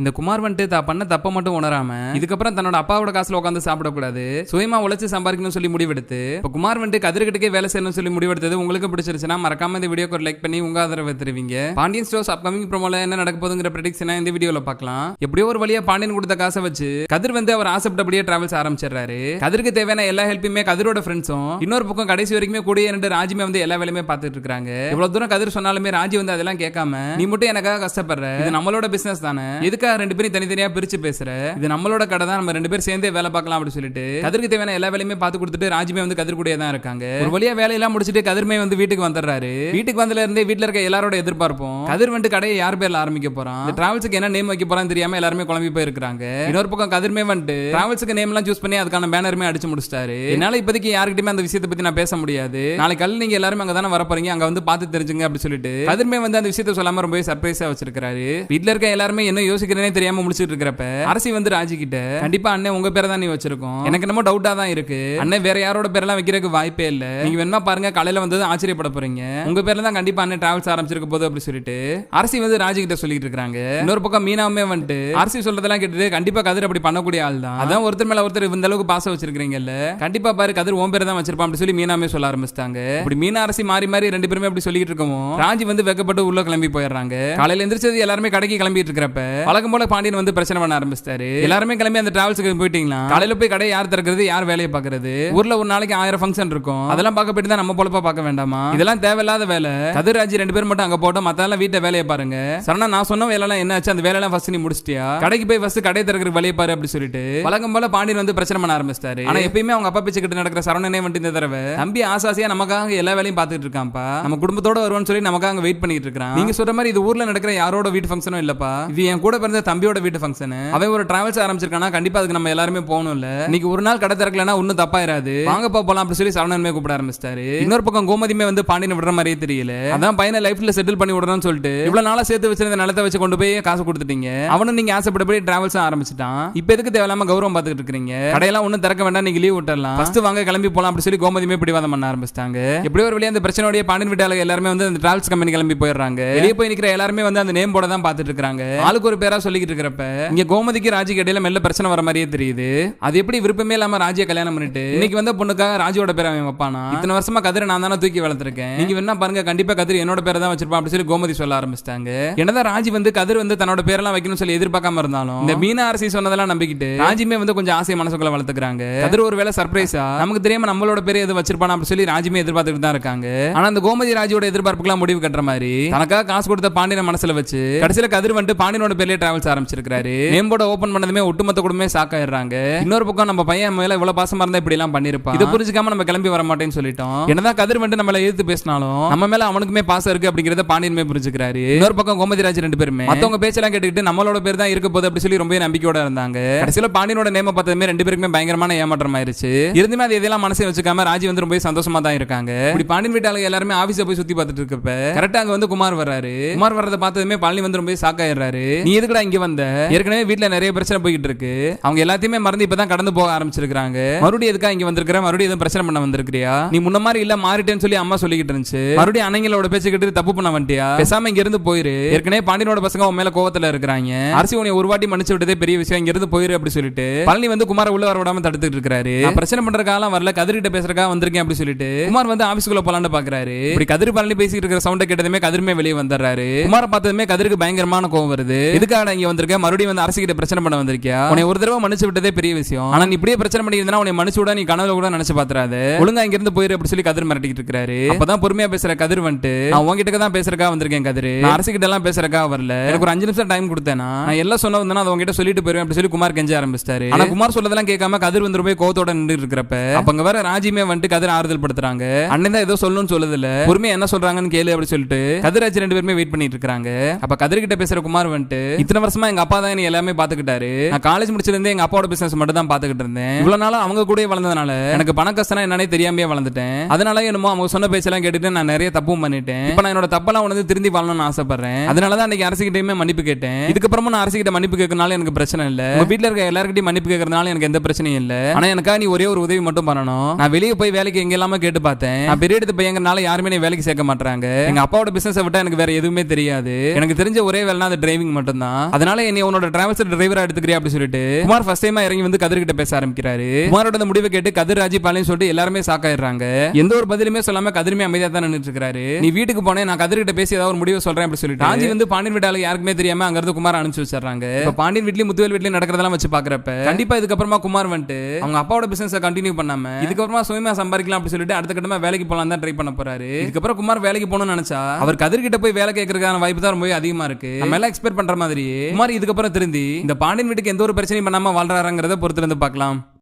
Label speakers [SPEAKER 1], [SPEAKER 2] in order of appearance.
[SPEAKER 1] இந்த குமார் வந்துட்டு தான் பண்ண தப்ப மட்டும் உணராம இதுக்கப்புறம் தன்னோட அப்பாவோட காசுல உட்காந்து சாப்பிடக்கூடாது. சுயமா உழைச்சு சம்பாதிக்கணும் சொல்லி முடிவெடுத்து இப்போ குமார் வந்துட்டு கதிர்கிட்டக்கே வேலை செய்யணும்னு சொல்லி முடிவெடுத்தது உங்களுக்கு பிடிச்சிருச்சுன்னா மறக்காம இந்த வீடியோக்கு ஒரு லைக் பண்ணி உங்க ஆதரவை தருவீங்க. பாண்டியன் ஸ்டோர்ஸ் அப்கமிங் ப்ரோமோல என்ன நடக்க போதுங்கிற ப்ரெடிக்ஷனை இந்த வீடியோல பார்க்கலாம். எப்படியோ ஒரு வழியா பாண்டியன் கொடுத்த காசை வச்சு கதிர் வந்து அவர் ஆசைப்பட்டபடியே டிராவல்ஸ் ஆரம்பிச்சிடுறாரு. கதிர்க்கு தேவையான எல்லா ஹெல்ப்புமே கதிரோட ஃப்ரெண்ட்ஸும் இன்னொரு பக்கம் கடைசி வரைக்குமே கூட ரெண்டு ராஜுமே வந்து எல்லா வேலையுமே பார்த்துட்டு இருக்காங்க. இவ்வளவு தூரம் கதிர் சொன்னாலுமே ராஜி வந்து அதெல்லாம் கேட்காம நீ மட்டும் எனக்காக கஷ்டப்படுற இது நம்மளோட பிசினஸ் தானே எதுக்காக ரெண்டு பேரும் தனித்தனியா பிரிச்சு பேசுற? இது நம்மளோட கடை தான் நம்ம ரெண்டு பேரும் சேர்ந்தே வேலை பார்க்கலாம் அப்படின்னு சொல்லிட்டு. கதிர்க்கு தேவையான எல்லா வேலையுமே பார்த்து கொடுத்துட்டு ராஜுமே வந்து கதிர் கூடயே தான் இருக்காங்க. ஒரு வழியா வேலையெல்லாம் முடிச்சுட்டு கதிர்மே வந்து வீட்டுக்கு வந்துடுறாரு. வீட்டுக்கு வந்ததுல இருந்தே வீட்டுல இருக்க எல்லாரோட எதிர்பார்ப்போம் கதிர் வந்து கடையை யார் பேர்ல ஆரம்பிக்க போறான்? டிராவல்ஸுக்கு என்ன நேம் வைக்க போறான்னு தெரியாம எல்லாருமே குழம்பி போயிருக்காங்க இன்னொரு பக்கம் கதிர்மே வந்துட்டு டிராவல்ஸுக்கு நேம் எல்லாம் சூஸ் பண்ணி அதுக்கான பேனருமே அடிச்சு முடிச்சிட்டாரு. என்னால இப்போதைக்கு யாருக்கிட்டயுமே அந்த விஷயத்தை பத்தி நான் பேச முடியாது. நாளைக்கு கல் நீங்க எல்லாருமே அங்க தானே வர போறீங்க அங்க வந்து பார்த்து தெரிஞ்சுங்க அப்படின்னு சொல்லிட்டு கதிர்மே வந்து அந்த விஷயத்தை சொல்லாம ரொம்பவே சர்ப்ரைஸா வச்சிருக்காரு வீட்டுல இருக்க எல்லாருமே என்ன யோசிக்கிறேனே தெரியாம முடிச்சிட்டு இருக்கிறப்ப அரசி வந்து ராஜி கிட்ட கண்டிப்பா அண்ணன் உங்க பேரை தான் நீ வச்சிருக்கோம். எனக்கு என்னமோ டவுட்டா தான் இருக்கு. அண்ணன் வேற யாரோட பேரெல்லாம் வைக்கிறதுக்கு வாய்ப்பே இல்ல. நீங்க வேணா பாருங்க காலையில வந்தது ஆச்சரியப்பட போறீங்க. உங்க பேர்ல தான் கண்டிப்பா அண்ணன் டிராவல்ஸ் ஆரம்பிச்சிருக்க போது அப்படி சொல்லிட்டு அரசி வந்து ராஜி கிட்ட சொல்லிட்டு இருக்காங்க இன்னொரு பக்கம் மீனாவுமே வந்துட்டு அரசி சொல்றதெல்லாம் கேட்டுட்டு கண்டிப்பா கதிர் அப்படி பண்ணக்கூடிய ஆள் தான். அதான் ஒருத்தர் மேல ஒருத்தர் இந்த அளவுக்கு பாச வச்சிருக்கீங்கல்ல கண்டிப்பா பாரு கதிர் ஓம் பேர் தான் வச்சிருப்பான் அப்படி சொல்லி மீனாமே சொல்ல ஆரம்பிச்சிட்டாங்க. இப்படி மீனா அரசி மாறி மாறி ரெண்டு பேருமே அப்படி சொல்லிட்டு இருக்கோம் ராஜி வந்து வெக்கப்பட்டு உள்ள கிளம்பி போயிடுறாங்க. காலையில எந்திரிச்சது எல்லாருமே கடைக்கு கிளம்பிட்டு இருக்கிறப்ப வழக்கம் போல பாண்டியன் வந்து பிரச்சனை பண்ண ஆரம்பிச்சிட்டாரு. எல்லாருமே கிளம்பி அந்த டிராவல்ஸுக்கு போயிட்டீங்களா? காலையில போய் கடை யார் திறக்கிறது யார் வேலையை பாக்குறது ஊர்ல ஒரு நாளைக்கு ஆயிரம் ஃபங்க்ஷன் இருக்கும். அதெல்லாம் பார்க்க போயிட்டு தான் நம்ம பொழப்பா பார்க்க வேண்டாமா? இதெல்லாம் தேவையில்லாத வேலை. கதிராஜி ரெண்டு பேர் மட்டும் அங்க போட்டோம். மத்தெல்லாம் வீட்டை வேலையை பாருங்க. சரணா நான் சொன்ன வேலைலாம் என்ன ஆச்சு? அந்த வேலையெல்லாம் ஃபர்ஸ்ட் நீ முடிச்சிட்டியா? கடைக்கு போய் ஃபர்ஸ்ட் கடை திறக்கிற வேலையை பாரு அப்படி சொல்லிட்டு வழக்கம் போல பாண்டியன் வந்து பிரச்சனை பண்ண ஆரம்பிச்சிட்டாரு. ஆனா எப்பயுமே அவங்க அப்பா பேச்சு கிட்ட நடக்கிற சரவணனே வந்துட்டு இந்த தடவை. தம்பி ஆசாசியா நமக்காக எல்லா வேலையும் பார்த்துட்டு இருக்கான்ப்பா. நம்ம குடும்பத்தோட வருவான்னு சொல்லி நமக்காக வெயிட் பண்ணிட்டு இருக்கான் நீங்க சொல்ற மாதிரி இது ஊர்ல நடக்கிற யாரோட வீட்டு ஃபங்க்ஷனும் இல்லப்பா. இது என் கூட பிறந்த தம்பியோட வீட்டு ஃபங்க்ஷன் அவன் ஒரு டிராவல்ஸ் ஆரம்பிச்சிருக்கானா கண்டிப்பா அதுக்கு நம்ம எல்லாருமே போகணும் இல்ல இன்னைக்கு ஒரு நாள் கடை திறக்கலனா ஒன்னும் தப்பாயிராது. வாங்கப்பா போலாம் அப்படி சொல்லி சரவணன்மே கூப்பிட ஆரம்பிச்சிட்டாரு. இன்னொரு பக்கம் கோமதிமே வந்து பாண்டியன் விடுற மாதிரியே தெரியல. அதான் பையனை லைஃப்ல செட்டில் பண்ணி விடணும்னு சொல்லிட்டு இவ்வளவு நாளா சேர்த்து வச்சிருந்த நிலத்தை வச்சு கொண்டு போய் காசு கொடுத்துட்டீங்க. அவனும் நீங்க ஆசைப்பட்டபடி டிராவல்ஸ் ஆரம்பிச்சிட்டான். இப்ப எதுக்கு தேவையில்லாம கௌரவம் பார்த்துட்டு இருக்கீங்க கடையெல்லாம் ஒன்னும் திறக்க வேண்டாம் நீங்க லீவ் விட்டுறலாம். ஃபர்ஸ்ட் வாங்க கிளம்பி போலாம் அப்படி சொல்லி கோமதியுமே பிடிவாதம் பண்ண ஆரம்பிச்சிட்டாங்க. எப்படியோ ஒரு வழியா அந்த பிரச்சனையோட பாண்டியன் வீட்டாளர் எல்லாருமே வந்து அந்த டிராவல்ஸ் கம்பெனி கிளம்பி போயிடுறாங்க. வெளியே போய் நிக்கிற எல்லாருமே வந்து அந்த நேம் போட தான் பாத்துட்டு இருக்காங்க ஆளுக்கு ஒரு பேரா சொல்லிக்கிட்டு இருக்கிறப்ப இங்க கோமதிக்கு ராஜிக்கு இடையில மெல்ல பிரச்சனை வர மாதிரியே தெரியுது. அது எப்படி விருப்பமே இல்லாம ராஜிய கல்யாணம் பண்ணிட்டு இன்னைக்கு வந்த பொண்ணுக்காக ராஜியோட பேர் அவன் வைப்பானா? இத்தனை வருஷமா கதிரை நான் தானே தூக்கி வளர்த்துருக்கேன். நீங்க வேணா பாருங்க கண்டிப்பா கதிர் என்னோட பேரை தான் வச்சிருப்பான் அப்படி சொல்லி கோமதி சொல்ல ஆரம்பிச்சிட்டாங்க. என்னதான் ராஜி வந்து கதிர் வந்து தன்னோட பேரெல்லாம் வைக்கணும்னு சொல்லி எதிர்பார்க்காம இருந்தாலும் இந்த மீனா அரசி சொன்னதெல்லாம் நம்பிக்கிட்டு ராஜிமே வந்து கொஞ்சம் ஆசை மனசுக்குள்ள வளர்த்துக்கிறாங்க. கதிர் ஒரு வேலை சர்ப்ரைஸா நமக்கு தெரியாம நம்மளோட பேரை எது வச்சிருப்பானா அப்படி சொல்லி ராஜிமே எதிர்பார்த்துட்டு தான் இருக்காங்க. ஆனா அந்த கோமதி ராஜியோட எதிர்பார்ப்புக்கெல்லாம் முடிவு கட்டுற மாதிரி தனக்காக காசு கொடுத்த பாண்டியனை மனசுல வச்சு கடைசியில கதிர் வந்துட்டு பாண்டியனோட பேர்லேயே டிராவல்ஸ் ஆரம்பிச்சிருக்காரு நேம்போட ஓபன் பண்ணதுமே ஒட்டுமொத்த குடும்பமே ஷாக் ஆயிடுறாங்க. இன்னொரு பக்கம் நம்ம பையன் மேல இவ்வளவு பாசமா இருந்தா இப்படி எல்லாம் பண்ணிருப்பான். இதை புரிஞ்சுக்காம நம்ம கிளம்பி வர மாட்டேன்னு சொல்லிட்டோம். என்னதான் கதிர் வந்துட்டு நம்மள எதிர்த்து பேசினாலும் நம்ம மேல அவனுக்குமே பாசம் இருக்கு அப்படிங்கறத பாண்டியனுமே புரிஞ்சுக்கிறாரு. இன்னொரு பக்கம் கோமதிராஜ் ரெண்டு பேருமே மத்தவங்க பேச்செல்லாம் கேட்டுக்கிட்டு நம்மளோட பேர் தான் இருக்க போகுது அப்படி சொல்லி ரொம்ப நம்பிக்கையோட இருந்தாங்க. கடைசியில பாண்டியனோட நேம பார்த்ததுமே ரெண்டு பேருக்குமே பயங்கரமான ஏமாற்றம் ஆயிருச்சு. இருந்துமே அது இதெல்லாம் மனசை வச்சுக்காம ராஜி வந்து ரொம்ப சந்தோஷமா தான் இருக்காங்க. இப்படி பாண்டியன் வீட்டாளங்க எல்லாருமே ஆபீஸ போய் சுத்தி பார்த்துட்டு இருக்கப்ப கரெக்டா அங்க வந்து குமார் வர்றாரு. குமார் வர்றதை பார்த்ததுமே பழனி வந்து ரொம்ப ஷாக் ஆயிடுறாரு. நீ எதுக்குடா இங்க வந்த ஏற்கனவே வீட்டுல நிறைய பிரச்சனை போய்கிட்டு இருக்கு. அவங்க எல்லாத்தையுமே மறந்து இப்பதான் கடந்து போக ஆரம்பிச்சிருக்காங்க மறுபடியும் எதுக்கா இங்க வந்திருக்கிற? மறுபடியும் எதுவும் பிரச்சனை பண்ண வந்திருக்கிறியா? நீ முன்ன மாதிரி இல்ல மாறிட்டேன்னு சொல்லி அம்மா சொல்லிக்கிட்டு இருந்துச்சு. மறுபடியும் அணைங்களோட பேச்சு கேட்டு தப்பு பண்ண வந்துட்டியா? பேசாம இங்க இருந்து போயிரு. ஏற்கனவே பாண்டியனோட பசங்க உன் மேல கோவத்துல இருக்கிறாங்க. அரசி உன்னை ஒரு வாட்டி மன்னிச்சு விட்டதே பெரிய விஷயம். இங்க இருந்து போயிரு அப்படி சொல்லிட்டு. பழனி வந்து குமார உள்ள வர விடாம தடுத்துட்டு இருக்காரு பிரச்சனை பண்றதுக்காக வரல கதிரிட்ட பேசுறதுக்காக வந்திருக்கேன் அப்படி சொல்லிட்டு. குமார் வந்து ஆபீஸ்க்குள்ள போலான்னு பாக்குறாரு. இப்படி கதிர் பழனி பேசிட்டு இருக்கிற சவுண்ட கேட்டதுமே கதிருமே வெளியே வந்துடுறாரு. குமார பார்த்ததுமே கதிருக்கு பயங்கரமான கோவம் வருது. இதுக்காக எதுக்காக இங்க வந்திருக்க மறுபடியும் வந்து அரசு கிட்ட பிரச்சனை பண்ண வந்திருக்கியா? உன்னை ஒரு தடவை மன்னிச்சு விட்டதே பெரிய விஷயம். ஆனா நீ இப்படியே பிரச்சனை பண்ணியிருந்தா உன்னை மன்னிச்சு விட நீ கனவுல கூட நினைச்சு பாத்துறாத ஒழுங்கா இங்க இருந்து போயிரு அப்படி சொல்லி கதிர் மிரட்டிட்டு இருக்காரு அப்பதான் பொறுமையா பேசுற கதிர் வந்துட்டு நான் உங்ககிட்ட தான் பேசுறக்கா வந்திருக்கேன் கதிர். அரசு கிட்ட எல்லாம் பேசுறக்கா வரல. எனக்கு ஒரு அஞ்சு நிமிஷம் டைம் கொடுத்தேனா நான். எல்லாம் சொன்ன வந்தேன்னா அதை உங்ககிட்ட சொல்லிட்டு போயிருவேன் அப்படி சொல்லி குமார் கெஞ்ச ஆரம்பிச்சிட்டாரு. ஆனா குமார் சொல்லதெல்லாம் கேட்காம கதிர் வந்து போய் கோவத்தோட நின்று இருக்கிறப்ப அப்ப அங்க வர ராஜிமே வந்துட்டு கதிர் ஆறுதல் படுத்துறாங்க அண்ணன் தான் ஏதோ சொல்லணும்னு சொல்லுது இல்ல பொறுமையா என்ன சொல்றாங்கன்னு கேளு அப்படி சொல்லிட்டு கதிராஜ் ரெண்டு பேருமே வெயிட் பண்ணிட்டு இருக்காங்க அப்ப கதிர் கிட்ட பேசுற குமார் வந்துட்டு இத்தனை வருஷமா எங்க அப்பா தான் என்னை எல்லாமே பாத்துக்கிட்டாரு நான் காலேஜ் முடிச்சிருந்தே எங்க அப்பாவோட பிசினஸ் மட்டும் தான் பாத்துக்கிட்டு இருந்தேன். இவ்வளவு நாளா அவங்க கூட வளர்ந்ததுனால எனக்கு பண கஷ்டம் என்னன்னே தெரியாமே வளர்ந்துட்டேன். அதனால என்னமோ அவங்க சொன்ன பேச்செல்லாம் கேட்டுட்டு நான் நிறைய தப்பும் பண்ணிட்டேன். இப்ப நான் என்னோட தப்பெல்லாம் உணர்ந்து திருந்தி வாழணும்னு ஆசைப்படுறேன். அதனால தான் அன்னைக்கு அரசுகிட்டயுமே மன்னிப்பு கேட்டேன். இதுக்கப்புறமா நான் அரசுகிட்ட மன்னிப்பு கேட்கறதுனால எனக்கு பிரச்சனை இல்ல. உங்க வீட்டுல இருக்க எல்லாருக்கிட்டையும் மன்னிப்பு கேட்கறதுனால எனக்கு எந்த பிரச்சனையும் இல்ல. ஆனா எனக்காக நீ ஒரே ஒரு உதவி மட்டும் பண்ணணும். நான் வெளியே போய் வேலைக்கு எங்க எல்லாமே கேட்டு பார்த்தேன். நான் பெரிய எடுத்து பையங்கனால யாருமே நீ வேலைக்கு சேர்க்க மாட்டாங்க எங்க அப்பாவோட பிசினஸ் விட்டா எனக்கு வேற எதுவுமே தெரியாது. எனக்கு தெரிஞ்ச ஒரே வேலைனா அது டிரைவிங் மட்டும் தான் அதனால என்னை உன்னோட டிராவல்ஸ் டிரைவரா எடுத்துக்கிறியா அப்படி சொல்லிட்டு குமார் ஃபர்ஸ்ட் டைமா இறங்கி வந்து கதிர் கிட்ட பேச ஆரம்பிக்கிறாரு. குமாரோட அந்த முடிவை கேட்டு கதிர் ராஜி பாலையும் சொல்லிட்டு எல்லாருமே சாக்காயிடுறாங்க எந்த ஒரு பதிலுமே சொல்லாம கதிருமே அமைதியா தான் நின்றுட்டு இருக்காரு. நீ வீட்டுக்கு போனேன் நான் கதிர் கிட்ட பேசி ஏதாவது ஒரு முடிவை சொல்றேன் அப்படி சொல்லிட்டு ராஜி வந்து பாண்டியன் வீட்டால யாருக்குமே தெரியாம அங்க இருந்து குமார் அனுப்பிச்சு வச்சிடறாங்க. இப்ப பாண்டியன் வீட்லயும் முத்துவேல் வீட்லயும் நடக்கிறதெல்லாம் வச்சு பாக்குறப்ப கண்டிப்பா இதுக்கப்புறமா குமார் வந்துட்டு அவங்க அப்பாவோட பிசினஸ் கண்டினியூ பண்ணாம இதுக்கப்புறமா சுயமா சம்பாதிக்கலாம் அப்படி சொல்லிட்டு அடுத்த கட்டமா வேலைக்கு போலாம் தான் ட்ரை பண்ண போறாரு. இதுக்கப்புறம் குமார் வேலைக்கு போகணும்னு நினைச்சா அவர் கதிர் கிட்ட போய் வேலை கேட்கறதுக்கான வாய்ப்பு தான் ரொம்ப அதிகமா இருக்கு. நம்ம எல்லாம் எக்ஸ்பெக்ட் பண்ற மாதிரி குமார் இதுக்கப்புறம் திருந்தி. இந்த பாண்டியன் வீட்டுக்கு எந்த ஒரு பிரச்சனையும் பண்ணாம வாழ்றாருங்கிறத பொறுத்திருந்து பார்க்கலாம்.